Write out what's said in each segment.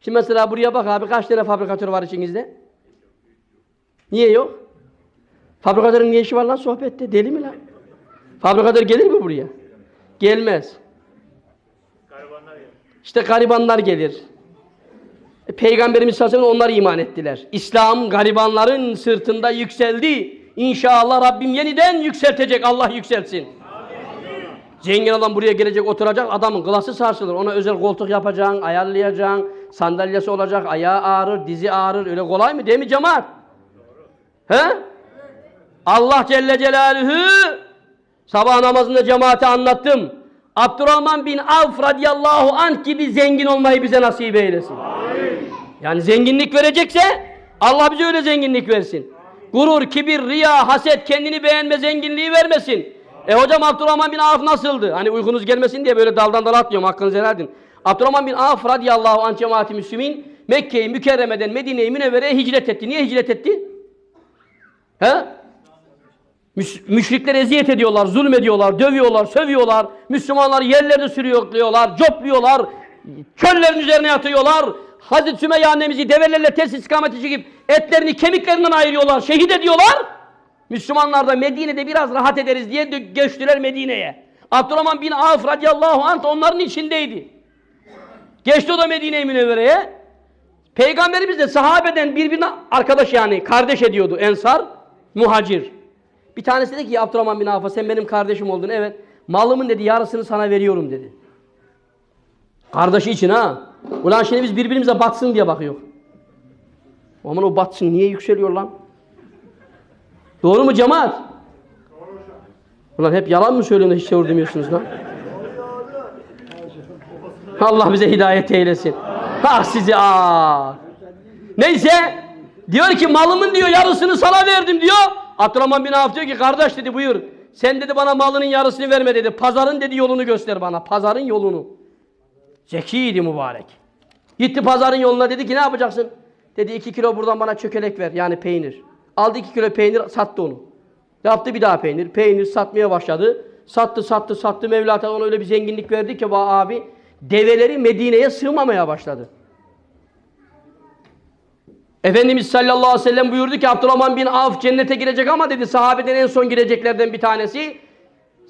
Şimdi mesela buraya bak abi kaç tane fabrikatör var içinizde? Niye yok? Fabrikatörün ne işi var lan sohbette? Deli mi lan? Fabrikatör gelir mi buraya? Gelmez. İşte garibanlar gelir. E, Peygamberimiz sallallahu aleyhi ve sellem onlar iman ettiler. İslam garibanların sırtında yükseldi. İnşallah Rabbim yeniden yükseltecek. Allah yükseltsin. Zengin adam buraya gelecek oturacak adamın klası sarsılır. Ona özel koltuk yapacaksın, ayarlayacaksın. Sandalyesi olacak, ayağı ağrır, dizi ağrır. Öyle kolay mı değil mi cemaat? He? Allah Celle Celaluhu sabah namazında cemaate anlattım. Abdurrahman bin Avf radıyallahu anh gibi zengin olmayı bize nasip eylesin. Yani zenginlik verecekse Allah bize öyle zenginlik versin. Gurur, kibir, riya, haset, kendini beğenme zenginliği vermesin. E hocam Abdurrahman bin Avf nasıldı? Hani uykunuz gelmesin diye böyle daldan dala atlıyorum hakkınızı helal edin. Abdurrahman bin Avf radıyallahu anh cemaati Müslümin Mekke'yi Mükerreme'den Medine'yi Münevvere'ye hicret etti. Niye hicret etti? He? Müş- Müşrikler eziyet ediyorlar, zulmediyorlar, dövüyorlar, sövüyorlar. Müslümanları yerlerde sürüyorlar, copluyorlar. Çöllerin üzerine yatıyorlar. Hazreti Sümeyye annemizi develerle ters istikamete çekip etlerini kemiklerinden ayırıyorlar, şehit ediyorlar. Müslümanlar da Medine'de biraz rahat ederiz diye göçtüler Medine'ye. Abdurrahman bin Avf radıyallahu anh onların içindeydi. Geçti o da Medine-i Münevvere'ye. Peygamberimiz de sahabeden birbirine arkadaş yani kardeş ediyordu ensar, muhacir. Bir tanesi dedi ki Abdurrahman bin Avf'a sen benim kardeşim oldun evet. Malımın dedi yarısını sana veriyorum dedi. Kardeşi için ha. Ulan şimdi biz birbirimize batsın diye bakıyor. Aman o batsın niye yükseliyor lan? Doğru mu cemaat? Ulan hep yalan mı söylüyorsun da hiç doğru demiyorsunuz lan? Allah bize hidayet eylesin. Ah sizi ah. Neyse diyor ki malımın diyor yarısını sana verdim diyor. Abdurrahman bin Avf diyor ki kardeş dedi buyur. Sen dedi bana malının yarısını verme dedi. Pazarın dedi yolunu göster bana. Pazarın yolunu. Zekiydi mübarek. Gitti pazarın yoluna dedi ki ne yapacaksın? Dedi iki kilo buradan bana çökelek ver yani peynir. Aldı iki kilo peynir sattı onu. Yaptı bir daha peynir. Peynir satmaya başladı. Sattı sattı sattı Mevla ona öyle bir zenginlik verdi ki bu abi develeri Medine'ye sığmamaya başladı. Efendimiz sallallahu aleyhi ve sellem buyurdu ki Abdurrahman bin Avf cennete girecek ama dedi sahabeden en son gireceklerden bir tanesi.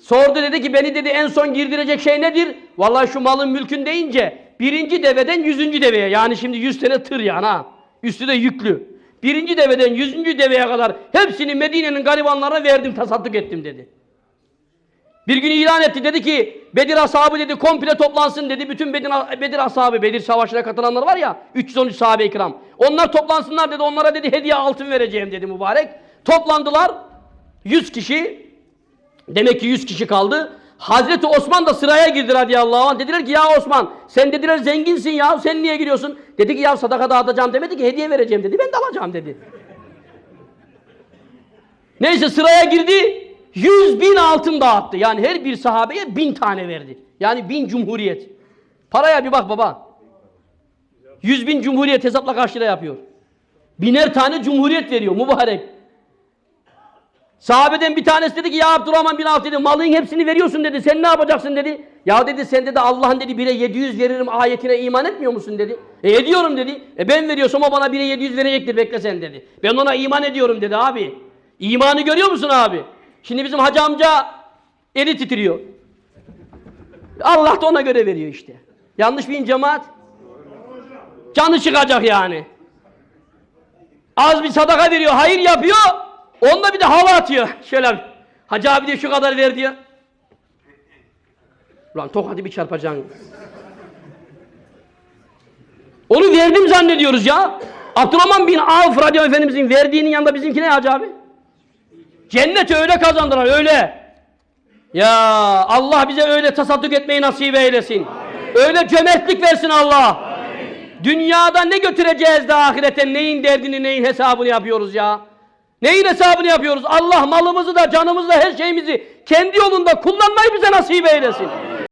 Sordu dedi ki beni dedi en son girdirecek şey nedir? Vallahi şu malın mülkün deyince birinci deveden yüzüncü deveye yani şimdi yüz tane tır yani ha. Üstü de yüklü. Birinci deveden yüzüncü deveye kadar hepsini Medine'nin garibanlarına verdim tasadduk ettim dedi. Bir gün ilan etti dedi ki Bedir ashabı dedi komple toplansın dedi. Bütün Bedir, Bedir ashabı Bedir savaşına katılanlar var ya 313 sahabe-i kiram. Onlar toplansınlar dedi onlara dedi hediye altın vereceğim dedi mübarek. Toplandılar 100 kişi demek ki 100 kişi kaldı. Hazreti Osman da sıraya girdi radıyallahu anh. Dediler ki ya Osman sen dediler zenginsin ya sen niye giriyorsun? Dedi ki ya sadaka dağıtacağım demedi ki hediye vereceğim dedi. Ben de alacağım dedi. Neyse sıraya girdi. Yüz bin altın dağıttı. Yani her bir sahabeye bin tane verdi. Yani bin cumhuriyet. Paraya bir bak baba. Yüz bin cumhuriyet hesapla kaç lira yapıyor? Biner tane cumhuriyet veriyor mübarek. Sahabeden bir tanesi dedi ki ya Abdurrahman bin Avf dedi malın hepsini veriyorsun dedi. Sen ne yapacaksın dedi. Ya dedi sen dedi Allah'ın dedi bire 700 veririm ayetine iman etmiyor musun dedi. E ediyorum dedi. E ben veriyorsam o bana bire 700 verecektir bekle sen dedi. Ben ona iman ediyorum dedi abi. İmanı görüyor musun abi? Şimdi bizim hacı amca eli titriyor. Allah da ona göre veriyor işte. Yanlış bir cemaat. Canı çıkacak yani. Az bir sadaka veriyor, hayır yapıyor. Onda bir de hava atıyor. Şöyle hacı abi diyor şu kadar ver diyor. Ulan tokadı bir çarpacaksın. Onu verdim zannediyoruz ya. Abdurrahman bin Avf radyo efendimizin verdiğinin yanında bizimki ne hacı abi? Cenneti öyle kazandılar öyle. Ya Allah bize öyle tasadduk etmeyi nasip eylesin. Öyle cömertlik versin Allah. Dünyada ne götüreceğiz de ahirete neyin derdini neyin hesabını yapıyoruz ya. Neyin hesabını yapıyoruz? Allah malımızı da canımızı da her şeyimizi kendi yolunda kullanmayı bize nasip eylesin.